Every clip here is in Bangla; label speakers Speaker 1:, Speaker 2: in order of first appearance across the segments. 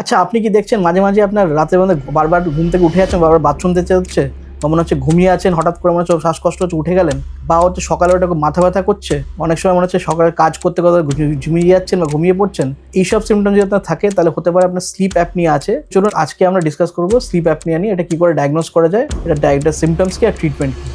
Speaker 1: আচ্ছা আপনি কি দেখছেন মাঝে মাঝে আপনার রাতের মধ্যে বারবার ঘুম থেকে উঠে যাচ্ছেন, বারবার বাথরুম যেতে হচ্ছে মনে হচ্ছে ঘুমিয়ে আছেন, হঠাৎ করে মনে হচ্ছে শ্বাসকষ্ট হচ্ছে, উঠে গেলেন? বা হচ্ছে সকালে ওটা মাথা ব্যথা করছে? অনেক সময় মনে হচ্ছে সকালে কাজ করতে করতে ঝুমিয়ে যাচ্ছেন বা ঘুমিয়ে পড়ছেন। এইসব সিমটম যদি আপনার থাকে, তাহলে হতে পারে আপনার স্লিপ অ্যাপনিয়া আছে। চলুন আজকে আমরা ডিসকাস করব স্লিপ অ্যাপনিয়া নিয়ে, এটা কি করে ডায়াগনোস করা যায়, এটা ডায়াগনোস সিমটমস কি আর ট্রিটমেন্ট কি?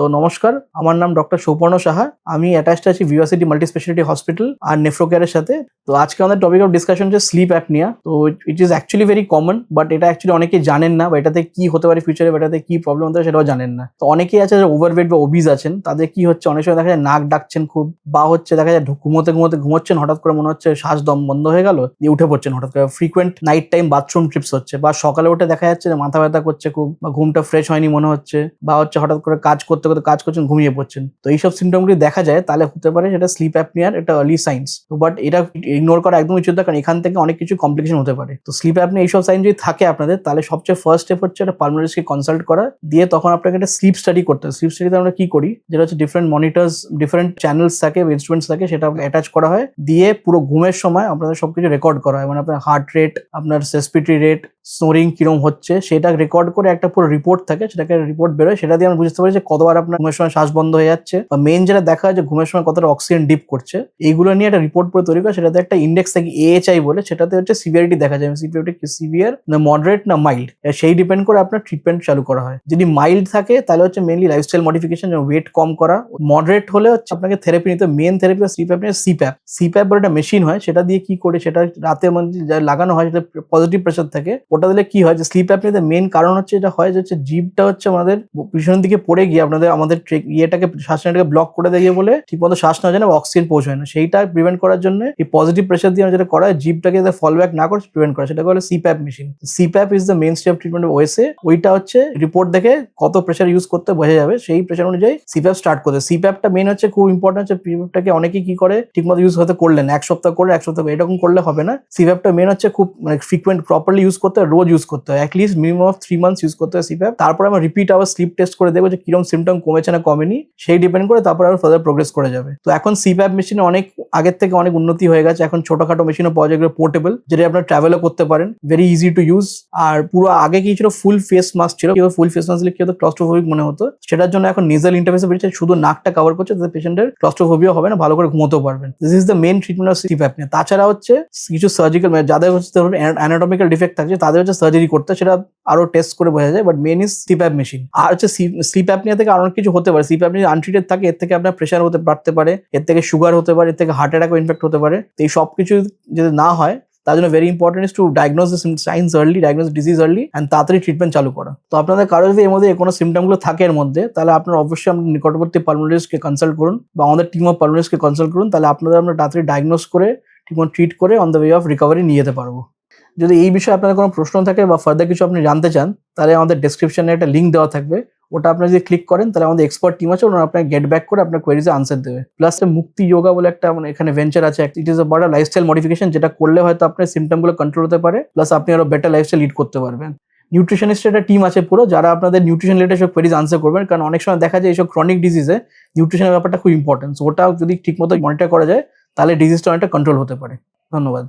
Speaker 1: তো নমস্কার, আমার নাম ডক্টর সৌপর্ণ সাহা। আমি অ্যাটাচড আছি ভিওসিটি মাল্টি স্পেশালিটি হসপিটাল আর নেফ্রোকেয়ারের সাথে। তো আজকে আমাদের টপিক অফ ডিসকাশন হচ্ছে স্লিপ অ্যাপনিয়া তো it is actually very common but এটা অ্যাকচুয়ালি অনেকে জানেন না, বা এটাতে কি হতে পারে ফিউচারে এটাতে কি প্রবলেম হতে পারে সেটাও জানেন না। তো অনেকেই আছে ওভারওয়েট বা ওবিজ আছেন, তাদের কি হচ্ছে, অনেক সময় দেখা যায় নাক ডাকছেন খুব, বা হচ্ছে দেখা যায় ঘুমোতে ঘুমোতে ঘুমোচ্ছেন, হঠাৎ করে মনে হচ্ছে শ্বাস দম বন্ধ হয়ে গেল, দিয়ে উঠে পড়ছেন হঠাৎ করে। Frequent night time bathroom trips হচ্ছে, বা সকালে উঠে দেখা যাচ্ছে মাথা ব্যথা করছে খুব, বা ঘুমটা ফ্রেশ হয়নি মনে হচ্ছে, বা হচ্ছে হঠাৎ করে কাজ করতে করতে কাজ করছেন, ঘুমিয়ে পড়ছেন। তো এইসব সিমটমগুলি দেখা যায়, তাহলে হতে পারে সেটা স্লিপ অ্যাপনিয়ার একটা আর্লি সাইন্স বাট এটা ইগনোর করা একদম উচিত কারণ এখান থেকে অনেক কিছু কমপ্লিকেশন হতে পারে। তো স্লিপ অ্যাপনিয়া এইসব সাইন যদি থাকে আপনাদের, তাহলে সবচেয়ে ফার্স্ট স্টেপ হচ্ছে একটা পালমোনারিস্টকে কনসাল্ট করা। দিয়ে তখন আপনাকে একটা স্লিপ স্টাডি করতে হয় স্লিপ স্টাডিতে আমরা কি করি? যেটা হচ্ছে ডিফারেন্ট মনিটর্স ডিফারেন্ট চ্যানেলস থাকে ইনস্ট্রুমেন্টস থাকে, সেটা অ্যাটাচ করা হয়। দিয়ে পুরো ঘুমের সময় আপনাদের সবকিছু রেকর্ড করা হয়। মানে আপনার হার্ট রেট আপনার সেসপিটি রেট স্নোরিং কিরম হচ্ছে, সেটা রেকর্ড করে একটা পুরো রিপোর্ট থাকে, সেটাকে রিপোর্ট বেরোয়, সেটা দিয়ে আমরা বুঝতে পারি যে কতবার আপনার ঘুমের সময় শ্বাস বন্ধ হয়ে যাচ্ছে বা মেন যেটা দেখা হয় যে ঘুমের সময় কতটা অক্সিজেন ডিপ করছে, এইগুলো নিয়ে একটা রিপোর্ট করে তৈরি করে, সেটাতে একটা ইন্ডেক্স থাকে এএচআই বলে, সেটাতে হচ্ছে সিভিয়ারিটি দেখা যায়। সিভিয়ারিটি সিভিয়ার না মডারেট না মাইল্ড সেই ডিপেন্ড করে আপনার ট্রিটমেন্ট চালু করা হয়। যদি মাইল্ড থাকে, তাহলে হচ্ছে মেনলি লাইফস্টাইল মডিফিকেশন যেমন ওয়েট কম করা। মডারেট হলে হচ্ছে আপনাকে থেরাপি নিতে মেন থেরাপি সিপ্যাপ নিয়ে সিপ্যাপ সিপ্যাপ বলে একটা মেশিন হয়, সেটা দিয়ে কি করে? সেটা মধ্যে যা লাগানো হয় সেটা পজিটিভ প্রেশার থাকে ওটা দিলে কি হয়? যে স্লিপ অ্যাপনিতে মেন কারণ হচ্ছে এটা হয় যে হচ্ছে জিভটা হচ্ছে আমাদের পিছনের দিকে পড়ে গিয়ে আপনাদের, আমাদের ট্রে- ইয়েটাকে শ্বাসনাটাকে ব্লক করে দেয় বলে ঠিকমতো শ্বাস না যায় না অক্সিজেন পৌঁছায় না। সেইটা প্রিভেন্ট করার জন্য এই পজিটিভ প্রেশার দিয়ে যেটা করা হয় জিভটাকে যাতে ফল ব্যাক না করে প্রিভেন্ট করা সেটাকে বলে CPAP machine CPAP is the main step treatment ওয়েসে ওইটা হচ্ছে রিপোর্ট দেখে কত প্রেশার ইউজ করতে বোঝা যাবে। সেই প্রেশার অনুযায়ী সিপ্যাপ স্টার্ট করতে সিপ্যাপটা মেন হচ্ছে খুব ইম্পর্টেন্ট হচ্ছে সিপ্যাপটাকে অনেকে কি করে, ঠিকমতো ইউজ হতে করলেন এক সপ্তাহ করে, এক সপ্তাহ এরকম করলে হবে না। সিপ্যাপটা মেন হচ্ছে খুব মানে ফ্রিকুয়েন্ট প্রপারলি ইউজ করতে হয় রোজ ইউজ করতে হয়। Atleast minimum of three months use করতে হয় সিপ্যাপ তারপর আমরা রিপিট আবার স্লিপ টেস্ট করে দেখব যে কীরকম সিমটম কমেছে না কমেনি। সেই ডিপেন্ড করে তারপর আরও ফার্দার প্রোগ্রেস করে যাবে। তো এখন সিপ্যাপ মেশিনে অনেক আগের থেকে অনেক উন্নতি হয়ে গেছে। এখন ছোটখাটো মেশিনও পাওয়া যায় পোর্টেবল যেটা আপনার ট্রাভেলও করতে পারেন। ভেরি ইজি টু ইউজ আর পুরো আগে কি ছিল ফুল ফেস মাস্ক ছিল। কেউ ফুল ফেস মাস্ক কেউ ক্লস্ট্রোফোবিক মনে হতো। সেটার জন্য এখন নেজাল ইন্টারফেসে বেরিয়েছে। শুধু নাকটা কভার করছে, যাতে পেশেন্টের ক্লস্ট্রোফোবিয়া হবে না, ভালো করে ঘুমোতেও পারবেন। This is the main treatment of sleep apnea তাছাড়া হচ্ছে কিছু সার্জিক্যাল যাদের হচ্ছে অ্যানাটমিক্যাল ডিফেক্ট থাকছে তাদের হচ্ছে সার্জারি করতে সেটা আরও টেস্ট করে বোঝা যায় but main is sleep app machine আর হচ্ছে স্লিপ অ্যাপনিয়া থেকে অনেক কিছু হতে পারে। স্লিপ অ্যাপনিয়া আনট্রিটেড থাকে, এর থেকে আপনার প্রেশার হতে পারতে পারে, এর থেকে সুগার হতে পারে, এর থেকে হার্ট অ্যাটাকও ইনফেক্ট হতে পারে। তো এই সব কিছু যদি না হয়, তার জন্য very important is to diagnose signs early diagnose disease early and তাড়াতাড়ি ট্রিটমেন্ট চালু করা। তো আপনাদের কারও যদি এর মধ্যে কোনো সিমটমগুলো থাকে এর মধ্যে, তাহলে আপনার অবশ্যই আপনার নিকটবর্তী পালমোনারিস্টকে কনসাল্ট করুন, বা আমাদের টিম অফ পালমোনারিস্টকে কনসাল্ট করুন, তাহলে আপনাদের আমরা তাড়াতাড়ি ডায়াগনোজ করে ঠিকমতো ট্রিট করে on the way of recovery নিয়ে যেতে পারব। যদি এই বিষয়ে আপনার কোনো প্রশ্ন থাকে বা ফার্দার কিছু আপনি জানতে চান, তাহলে আমাদের ডেসক্রিপশনে একটা লিঙ্ক দেওয়া থাকবে। ওটা আপনি যদি ক্লিক করেন, তাহলে আমাদের এক্সপার্ট টিম আছে ওরা আপনাকে গেট ব্যাক করে আপনার কোয়েরিজে আনসার দেবে। প্লাস মুক্তি যোগা বলে একটা মানে এখানে ভেঞ্চার আছে ইট ইজ বড় লাইফস্টাইল মডিফিকেশন যেটা করলে হয়তো আপনার সিমটমগুলো কন্ট্রোল হতে পারে প্লাস আপনি আরও বেটার লাইফস্টাইল লিড করতে পারবেন। নিউট্রিশনিস্ট একটা টিম আছে পুরো, যারা আপনাদের নিউট্রিশন রিলেটেড সব কোয়েরিজ আনসার করবেন, কারণ অনেক সময় দেখা যায় এইসব ক্রনিক ডিজিজে নিউট্রিশনের ব্যাপারটা খুব ইম্পর্টেন্ট ওটা যদি ঠিকমতো মনিটর করা যায়, তাহলে ডিজিজটা অনেকটা কন্ট্রোল হতে পারে। ধন্যবাদ।